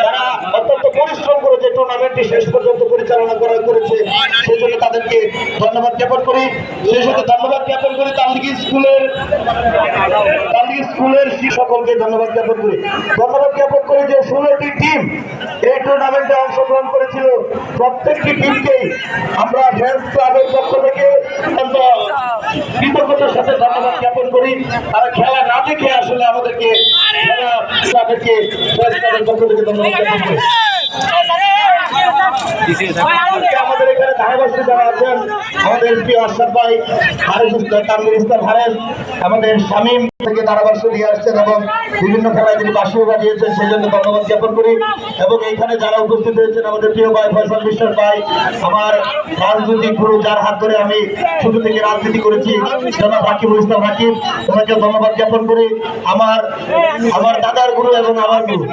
তারা অত্যন্ত পরিশ্রম করেছে টুর্নামেন্টটি শেষ পর্যন্ত পরিচালনা করা করেছে সেই জন্য তাদেরকে ধন্যবাদ জ্ঞাপন করি। সেই সাথে ধন্যবাদ জ্ঞাপন করি তালদিঘি স্কুলের তালদিঘি স্কুলের সকলকে ধন্যবাদ জ্ঞাপন করি। ধন্যবাদ জ্ঞাপন করি যে ষোলোটি টিম এই টুর্নামেন্টে অংশগ্রহণ করেছিল। প্রত্যেকটি টিমকেই আমরা ফ্রেন্ডস ক্লাবের পক্ষ থেকে অত্যন্ত কৃতজ্ঞতার সাথে ধন্যবাদ জ্ঞাপন করি। তারা খেলা না দেখে আসলে আমাদেরকে খেলা তাদেরকে ফ্রেন্ডস পক্ষ থেকে ধন্যবাদ আমাদের ধারাবাসী যারা আছেন, আমাদের প্রিয় আশরাফ ভাই আমাদের শামীম থেকে দিয়ে আসছেন এবং বিভিন্ন খেলায় তিনি বাসিও সেই জন্য ধন্যবাদ জ্ঞাপন করি। এবং এইখানে যারা উপস্থিত হয়েছেন, আমাদের প্রিয় ভাই ফয়সাল বিশ্বাস ভাই, আমার রাজনৈতিক গুরু, যার হাত ধরে আমি ছোট থেকে রাজনীতি করেছি, জনাব রাকিবুল ইসলাম হাকিম ওনাকে ধন্যবাদ জ্ঞাপন করি। আমার আমার দাদার গুরু এবং আমার গুরু,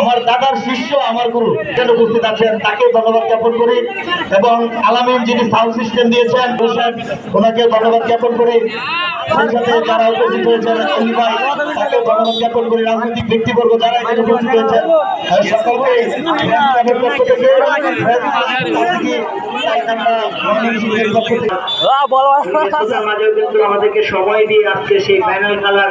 আমার দাদার শিষ্য, আমার গুরু এখানে উপস্থিত আছেন তাকে ধন্যবাদ জ্ঞাপন করি। এবং আলামিন যিনি সাউন্ড সিস্টেম দিয়েছেন ওনাকে ধন্যবাদ জ্ঞাপন করি। সাথে যারা উপস্থিত হয়েছেন অলি ভাই তাকে ধন্যবাদ জ্ঞাপন করি। রাজনৈতিক ব্যক্তিবর্গ যারা এখানে উপস্থিত হয়েছেন সকলকে পক্ষ থেকে আমাদেরকে সময় দিয়ে আজকে সেই ফাইনাল খেলার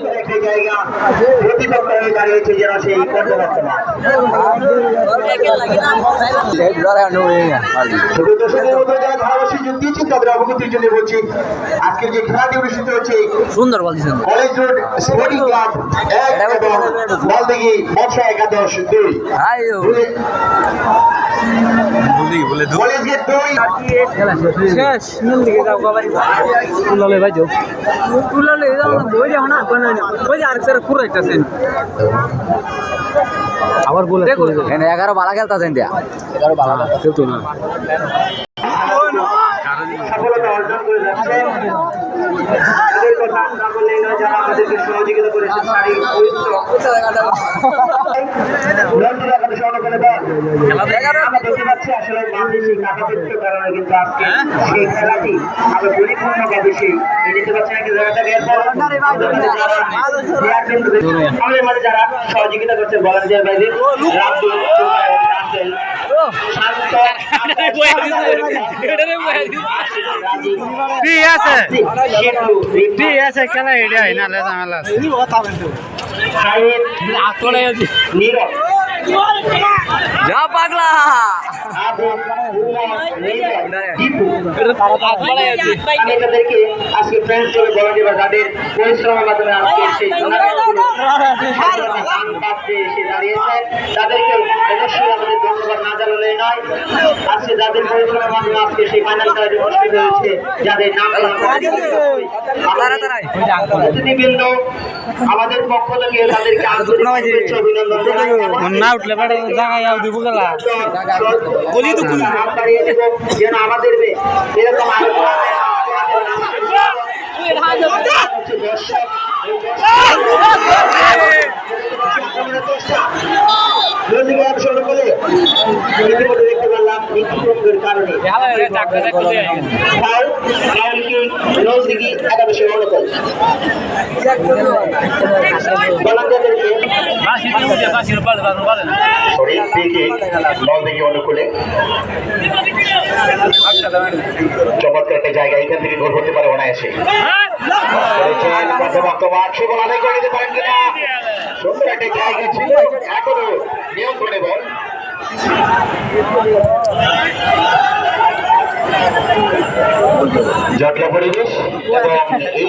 সুন্দর একটি জায়গা প্রতিপক্ষ হয়ে দাঁড়িয়েছে যেন সেই পর্যবেক্ষণ ছোট দর্শকদের মধ্যে যারা ধারাবাহিক যোগ দিয়েছেন তাদের অবগতির জন্য বলছি আজকের যে খেলাটি অনুষ্ঠিত হচ্ছে সুন্দর বলছেন কলেজ রোড স্পোর্টিং ক্লাব এক এবং বলদিঘি মৎস্য একাদশ দুই। দুই- কলেজ গেট দুই। শেষ। নীল দিকে যাও কবাই তুলালে ভাই যাও। তুলালে যাও না বই যাও না আবার বলে দেখো। এখানে 11 বালা খেলতে দিয়া 11 বালা খেলতো না। যারা আমাদেরকে সহযোগিতা করেছে একাদশ অনকলে বল আমরা দেখতে পাচ্ছি আসলে বাংলাদেশি কাকাতিত্বের কারণে কিন্তু আজকে সেই খেলাটি আমরা পরিপূর্ণভাবে সেই এই দেখতে পাচ্ছেন একটা জায়গাটা বের পর আমাদের মাঝে যারা সহযোগিতা করছে ভলান্টিয়ার বাইরে রাব্দুল রাসেল ঠিক আছে ঠিক আছে খেলা এটা না মেলা আছে নীরব যা পাগলা আবু উমর নীরব দীপু আমি তাদেরকে আজকে ফ্রেন্ডস হিসেবে ভলান্টিয়ার যাদের পরিশ্রমের মাধ্যমে আজকে সেই টুর্নামেন্টগুলো পাশে এসে দাঁড়িয়েছেন তাদেরকে অবশ্যই আমাদের ধন্যবাদ না জানালে নয় আজকে যাদের পরিশ্রমের মাধ্যমে আজকে সেই ফাইনাল খেলাটি অনুষ্ঠিত হয়েছে যাদের নাম অতিথিবৃন্দ আমাদের পক্ষ থেকে তাদেরকে আন্তরিক অভিনন্দন না উঠলে জায়গায় দিব গেলা যেন আমাদের এরকম দর্শক ইতিমধ্যে দেখতে পারলাম নিত্যভঙ্গের কারণে একাদশের অনুকূল চমৎকার একটা জায়গা, এখান থেকে গোল হতে পারে অনায়াসে। সুন্দর একটা জায়গা ছিল, এখনও নিয়ন্ত্রণে বল। জটলা পরিবেশ এবং এই